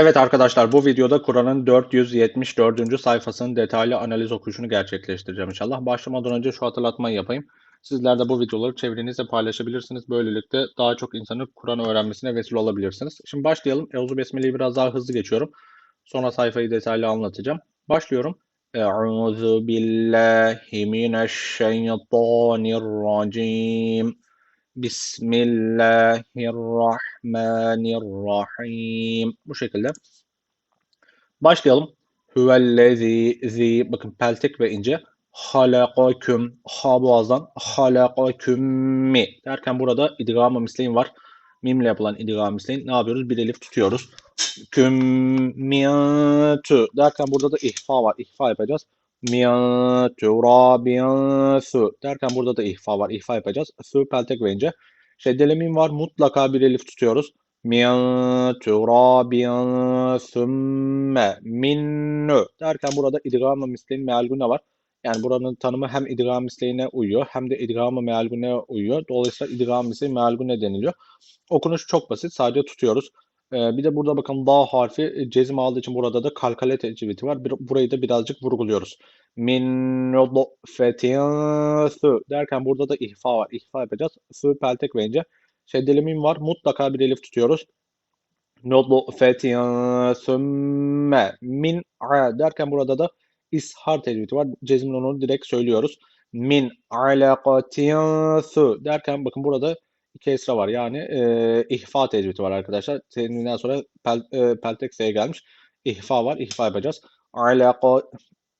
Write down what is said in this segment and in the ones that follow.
Evet arkadaşlar bu videoda Kur'an'ın 474. sayfasının detaylı analiz okuyuşunu gerçekleştireceğim inşallah. Başlamadan önce şu hatırlatmayı yapayım. Sizler de bu videoları çevrenizle paylaşabilirsiniz. Böylelikle daha çok insanın Kur'an öğrenmesine vesile olabilirsiniz. Şimdi başlayalım. Euzu Besmele'yi biraz daha hızlı geçiyorum. Sonra sayfayı detaylı anlatacağım. Başlıyorum. Euzu billahi mineşşeytanirracim. Bismillahirrahmanirrahim. Bu şekilde. Başlayalım. Huvellezi zi bakın peltek ve ince halakaküm ha boğazdan halakaküm mi derken burada idgam-ı misleyin var. Mimle yapılan idgam-ı misleyin. Ne yapıyoruz? Bir elif tutuyoruz. Kümmiyatü derken burada da ihfa var. İhfa yapacağız. Miyatü rabiyatü derken burada da ihfa var. İhfa yapacağız. Sü peltek ve ince. Şeddeli mim var. Mutlaka bir elif tutuyoruz. Miyatü rabiyatümme minnü derken burada idgam-ı misleyin mealgune var. Yani buranın tanımı hem idgam misleğine uyuyor hem de idgam-ı mealgune uyuyor. Dolayısıyla idgam misleği mealgune deniliyor. Okunuş çok basit. Sadece tutuyoruz. Ee, bir de burada bakın da harfi e, cezim aldığı için burada da kalkale tecvidi var. Burayı da birazcık vurguluyoruz. Min nutfetin derken burada da ihfa var. İhfa yapacağız. Sı peltek ve ince. Şeddeli mim var. Mutlaka bir elif tutuyoruz. Nutfetin min a derken burada da ishar tecvidi var. Cezmin onu direkt söylüyoruz. Min alakatin su derken bakın burada iki esra var. Yani e, ihfa tecvidi var arkadaşlar. Tenvinden sonra pel, e, peltek s'ye gelmiş. İhfa var. İhfa yapacağız. Alaka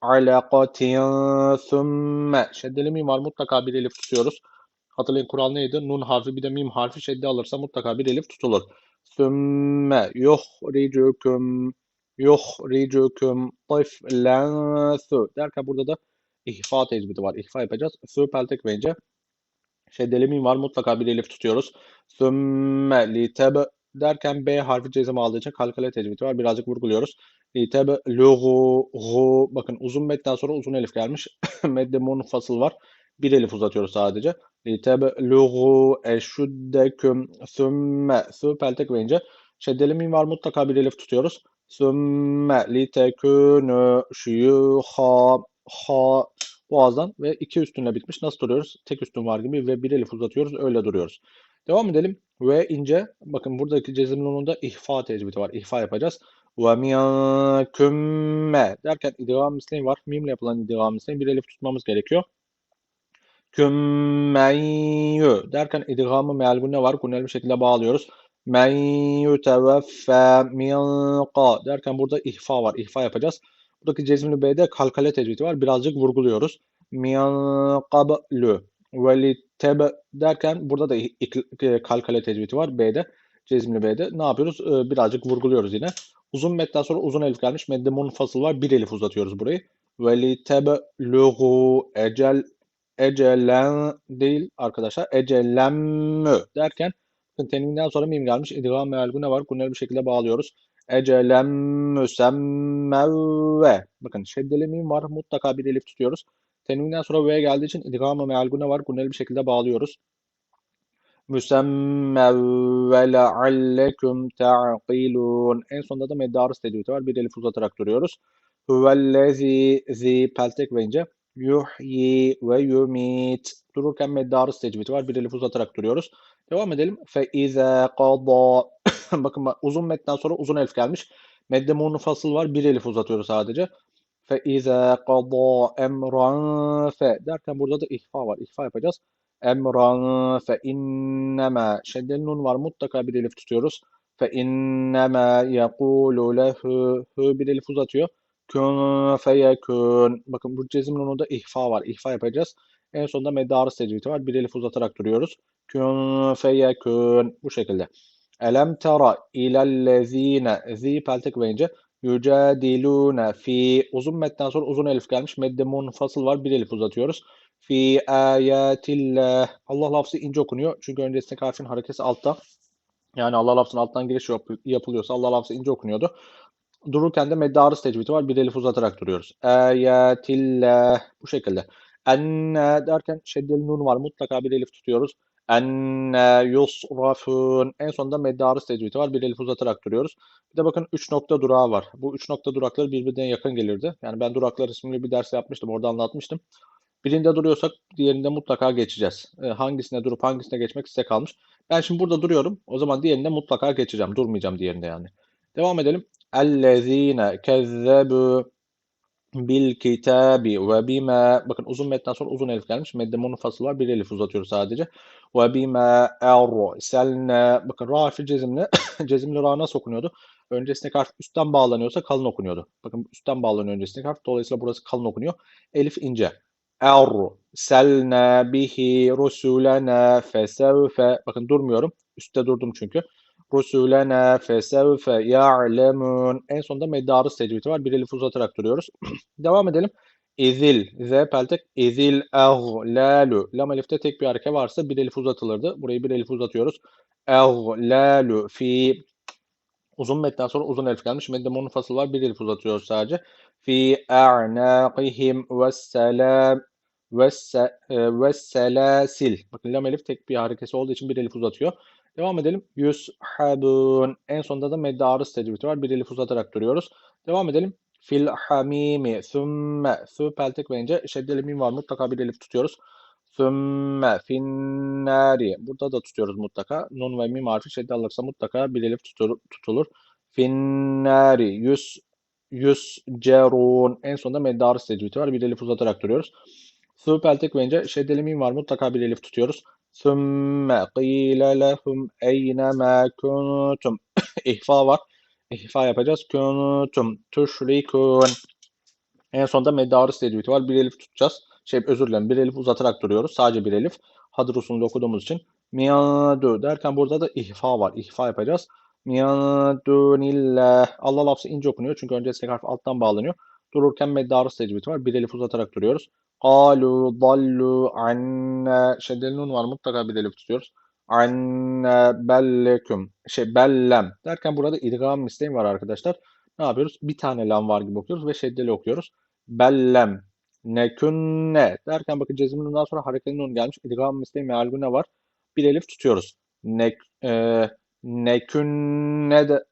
alakatin sümme şeddeli mim var. Mutlaka bir elif tutuyoruz. Hatırlayın kural neydi? Nun harfi bir de mim harfi şedde alırsa mutlaka bir elif tutulur. Sümme yuhricüküm yuhricüküm tiflen su derken burada da ihfa tecvidi var. İhfa yapacağız. Su peltek verince şeddeli var. Mutlaka bir elif tutuyoruz. Sümme liteb derken B harfi cezim aldığı için kalkale tecvidi var. Birazcık vurguluyoruz. Liteb luhu hu bakın uzun metten sonra uzun elif gelmiş. Medde munfasıl var. Bir elif uzatıyoruz sadece. Liteb luhu eşuddeküm sümme su peltek verince şeddeli mim var. Mutlaka bir elif tutuyoruz. Sümme litekûnü şuyuha ha boğazdan ve iki üstünle bitmiş. Nasıl duruyoruz? Tek üstün var gibi ve bir elif uzatıyoruz. Öyle duruyoruz. Devam edelim. Ve ince. Bakın buradaki cezim nununda ihfa tecvidi var. İhfa yapacağız. Ve miyakümme derken idgam misleyin var. Mimle yapılan idgam misleyin. Bir elif tutmamız gerekiyor. Kümmeyyü derken idgamı meal ne var? Gunnel bir şekilde bağlıyoruz. Men yuteveffe min derken burada ihfa var. İhfa yapacağız. Buradaki cezmli B'de kalkale tecvidi var. Birazcık vurguluyoruz. Min qablu ve liteb derken burada da kalkale tecvidi var. B'de cezmli B'de. Ne yapıyoruz? Ee, birazcık vurguluyoruz yine. Uzun metten sonra uzun elif gelmiş. Medde munfasıl var. Bir elif uzatıyoruz burayı. Ve liteb luhu ecel ecelen değil arkadaşlar. Ecelemmü derken tenvinden sonra mim gelmiş. İdgam meal gune var. Gunnel bir şekilde bağlıyoruz. Ecelem müsemmevve. Bakın şeddeli mim var. Mutlaka bir elif tutuyoruz. Tenvinden sonra V geldiği için idgam-ı meal gune var. Gunnel bir şekilde bağlıyoruz. Müsemmevve lealleküm ta'qilun. En sonunda da meddarız tecvidi var. Bir elif uzatarak duruyoruz. Huvellezi zi peltek ve ince. Yuhyi ve yumit. Dururken meddarız tecvidi var. Bir elif uzatarak duruyoruz. Devam edelim. Fe ize qada. Bakın uzun metten sonra uzun elif gelmiş. Medde munfasıl var. Bir elif uzatıyoruz sadece. Fe ize qada emran fe derken burada da ihfa var. İhfa yapacağız. Emran fe innema şeddeli nun var. Mutlaka bir elif tutuyoruz. Fe innema yekulu lehu bir elif uzatıyor. Kun feyekun. Bakın bu cezim nununda ihfa var. İhfa yapacağız. En sonunda meddarı tecvidi var. Bir elif uzatarak duruyoruz. Kun feyekun. Bu şekilde. Elem tera ilellezine zi peltek verince yücadilune fi uzun metten sonra uzun elif gelmiş. Medde munfasıl var. Bir elif uzatıyoruz. Fi ayatillah. Allah lafzı ince okunuyor. Çünkü öncesindeki harfin harekesi altta. Yani Allah lafzının alttan giriş yap yapılıyorsa Allah lafzı ince okunuyordu. Dururken de meddarız tecvidi var. Bir elif uzatarak duruyoruz. Ayatillah. Bu şekilde. Enne derken şeddeli nun var. Mutlaka bir elif tutuyoruz. Enne yusrafun. En sonunda meddarı tecvidi var. Bir elif uzatarak duruyoruz. Bir de bakın 3 nokta durağı var. Bu 3 nokta durakları birbirine yakın gelirdi. Yani ben duraklar isimli bir ders yapmıştım. Orada anlatmıştım. Birinde duruyorsak diğerinde mutlaka geçeceğiz. E, hangisine durup hangisine geçmek size kalmış. Ben şimdi burada duruyorum. O zaman diğerinde mutlaka geçeceğim. Durmayacağım diğerinde yani. Devam edelim. Ellezine kezzebu bil kitabi ve bima bakın uzun metten sonra uzun elif gelmiş. Medde munfasıl var. Bir elif uzatıyoruz sadece. Ve bima erselne bakın ra harfi cezimli. cezimli ra nasıl okunuyordu? Öncesindeki harf üstten bağlanıyorsa kalın okunuyordu. Bakın üstten bağlanıyor öncesindeki harf. Dolayısıyla burası kalın okunuyor. Elif ince. Erselne bihi rusulena fesevfe bakın durmuyorum. Üstte durdum çünkü. Rusulena fesevfe ya'lemun. En sonunda meddarı tecvidi var. Bir elif uzatarak duruyoruz. Devam edelim. İzil, z peltek, izil eğlalu. Lam elifte tek bir hareke varsa bir elif uzatılırdı. Burayı bir elif uzatıyoruz. Eğlalu fi uzun metten sonra uzun elif gelmiş. Medde munfasıl var. Bir elif uzatıyoruz sadece. Fi a'naqihim ve selam ve selasil. Bakın lam elif tek bir harekesi olduğu için bir elif uzatıyor. Devam edelim. Yushabun. En sonunda da medde arız tecvidi var. Bir elif uzatarak duruyoruz. Devam edelim. Fil hamimi. Sümme. Sü peltek verince şeddeli mim var. Mutlaka bir elif tutuyoruz. Sümme finnari. Burada da tutuyoruz mutlaka. Nun ve mim harfi şedde alırsa mutlaka bir elif tutur, tutulur. Finnari. Yüz yuscerun. En sonunda medde arız tecvidi var. Bir elif uzatarak duruyoruz. Sü peltek verince şeddeli mim var. Mutlaka bir elif tutuyoruz. ثُمَّ قِيلَ لَهُمْ اَيْنَمَا كُنْتُمْ İhfa var. İhfa yapacağız. كُنْتُمْ تُشْرِكُونَ En sonunda meddarı tecvidi var. Bir elif tutacağız. Şey özür dilerim. Bir elif uzatarak duruyoruz. Sadece bir elif. Hadır usulünde okuduğumuz için. Miyadu derken burada da ihfa var. İhfa yapacağız. Miyadunillah. Allah lafzı ince okunuyor. Çünkü öncesi harf alttan bağlanıyor. Dururken meddarı tecvidi var. Bir elif uzatarak duruyoruz. Kalu dallu anne şeddeli nun var mutlaka bir elif tutuyoruz. Anne bellekum şey bellem derken burada idgam misleyin var arkadaşlar. Ne yapıyoruz? Bir tane lam var gibi okuyoruz ve şeddeli okuyoruz. Bellem nekünne derken bakın cezmin nundan sonra hareketli nun gelmiş. İdgam misleyin mealgune var. Bir elif tutuyoruz. Nek e, nekünne de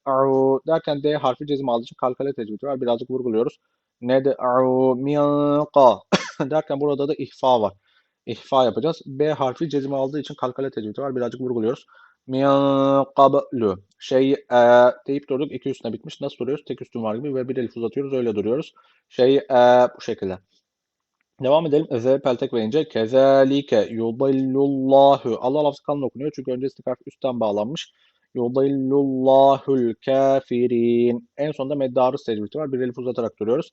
derken D harfi cezim aldığı için kalkale tecvidi var. Birazcık vurguluyoruz. Ne de min derken burada da ihfa var. İhfa yapacağız. B harfi cezim aldığı için kalkale tecvidi var. Birazcık vurguluyoruz. Min qablu şey e, deyip durduk. İki üstüne bitmiş. Nasıl duruyoruz? Tek üstün var gibi ve bir elif uzatıyoruz. Öyle duruyoruz. Şey e, bu şekilde. Devam edelim. Z peltek verince kezalike yudillullahu. Allah lafzı kalın okunuyor. Çünkü öncesi harf üstten bağlanmış. Yudillullahul kafirin. En sonunda meddarı tecvidi var. Bir elif uzatarak duruyoruz.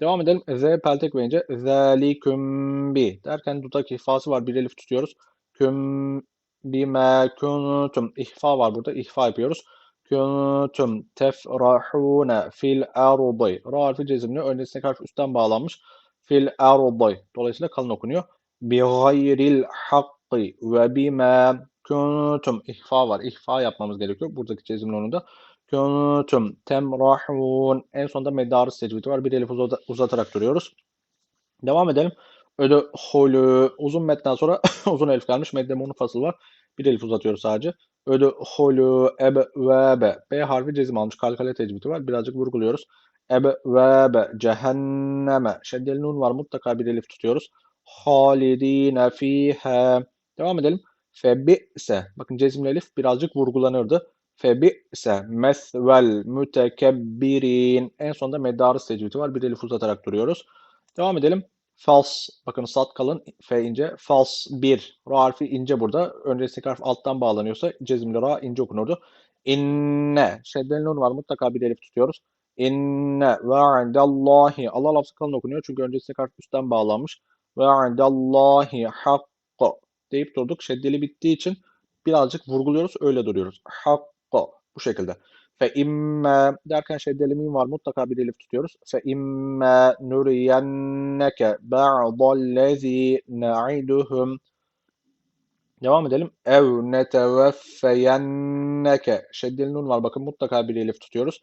Devam edelim. Z peltek verince zaliküm bi derken dudak ihfası var. Bir elif tutuyoruz. Küm bime kuntum. İhfa var burada. İhfa yapıyoruz. Kuntum tefrahune fil ardi. Ra harfi cezimli. Öncesindeki harf üstten bağlanmış. Fil ardi. Dolayısıyla kalın okunuyor. Bi gayril hakkı ve bime kuntum. İhfa var. İhfa yapmamız gerekiyor. Buradaki cezimli onu da. Kuntum temrahun. En sonunda meddarı secvidi var. Bir elif uzatarak duruyoruz. Devam edelim. Öde holü. Uzun metten sonra uzun elif gelmiş. Medde fasıl var. Bir elif uzatıyoruz sadece. Öde holü ebe vebe. B harfi cezim almış. Kalkale tecvidi var. Birazcık vurguluyoruz. Ebe vebe cehenneme. Şeddeli nun var. Mutlaka bir elif tutuyoruz. Halidine fihe. Devam edelim. Febi'se. Bakın cezimli elif birazcık vurgulanırdı. Febi'se mesvel mütekebbirin. En sonunda meddarı tecvidi var. Bir elif uzatarak duruyoruz. Devam edelim. Fals. Bakın sat kalın. F ince. Fals 1. Ra harfi ince burada. Öncesindeki harf alttan bağlanıyorsa cezimli ra ince okunurdu. İnne. Şeddeli nun var. Mutlaka bir elif tutuyoruz. İnne ve indallahi. Allah lafzı kalın okunuyor. Çünkü öncesindeki harf üstten bağlanmış. Ve indallahi hakkı deyip durduk. Şeddeli bittiği için birazcık vurguluyoruz. Öyle duruyoruz. Hakkı bu şekilde. Fe imme derken şeddeli mim var. Mutlaka bir elif tutuyoruz. Fe imme nuriyenneke ba'dallezi na'iduhum Devam edelim. Ev neteveffeyenneke. Şeddeli nun var. Bakın mutlaka bir elif tutuyoruz.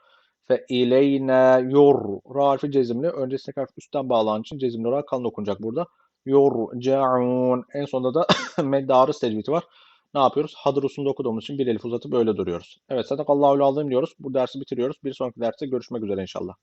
Fe ileyne yor. Ra cezimli. Öncesindeki harf üstten bağlanan için cezimli ra kalın okunacak burada. Yorcaun. En sonunda da meddarı tecvidi var. ne yapıyoruz? Hadır usulünde okuduğumuz için bir elif uzatıp öyle duruyoruz. Evet sadakallahu azim diyoruz. Bu dersi bitiriyoruz. Bir sonraki derste görüşmek üzere inşallah.